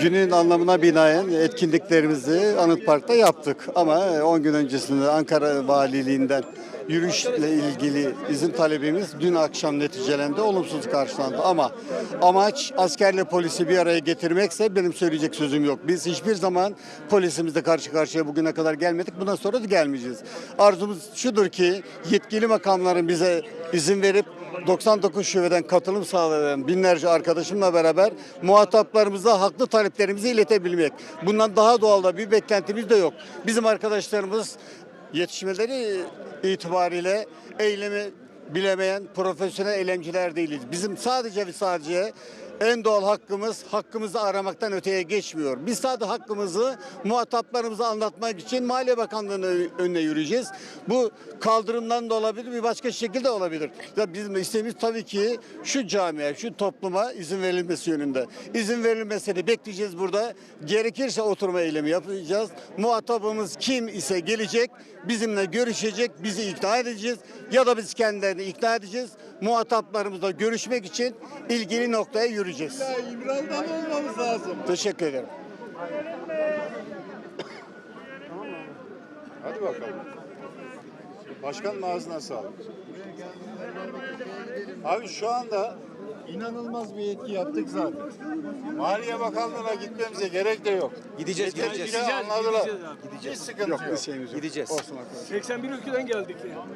Günün anlamına binaen etkinliklerimizi Anıt Park'ta yaptık. Ama 10 gün öncesinde Ankara Valiliğinden yürüyüşle ilgili izin talebimiz dün akşam neticelendi. Olumsuz karşılandı. Ama amaç askerle polisi bir araya getirmekse benim söyleyecek sözüm yok. Biz hiçbir zaman polisimizle karşı karşıya bugüne kadar gelmedik. Bundan sonra da gelmeyeceğiz. Arzumuz şudur ki yetkili makamların bize izin verip 99 şubeden katılım sağlayan binlerce arkadaşımla beraber muhataplarımıza haklı taleplerimizi iletebilmek. Bundan daha doğal da bir beklentimiz de yok. Bizim arkadaşlarımız yetişmeleri itibariyle eylemi bilemeyen profesyonel eylemciler değiliz. Bizim sadece ve sadece en doğal hakkımız hakkımızı aramaktan öteye geçmiyor. Biz sadece hakkımızı muhataplarımıza anlatmak için Maliye Bakanlığı'nın önüne yürüyeceğiz. Bu kaldırımdan da olabilir, bir başka şekilde olabilir. Ya bizim isteğimiz tabii ki şu camiye, şu topluma izin verilmesi yönünde. İzin verilmesini bekleyeceğiz burada. Gerekirse oturma eylemi yapacağız. Muhatabımız kim ise gelecek, bizimle görüşecek, bizi ikna edeceğiz ya da biz kendilerini ikna edeceğiz. Muhataplarımızla görüşmek için ilgili noktaya yürüyeceğiz. Ya İmralı'dan olmamız lazım. Teşekkür ederim. Hadi bakalım. Başkanın ağzına sağlık. Abi şu anda inanılmaz bir yetki yaptık zaten. Maliye Bakanlığı'na gitmemize gerek de yok. Gideceğiz, Yeterince gideceğiz. anladılar. Gideceğiz abi. Hiç sıkıntı Yok yok. bir şeyimiz yok. Gideceğiz. Olsun arkadaşlar. 81 ülkeden geldik ya.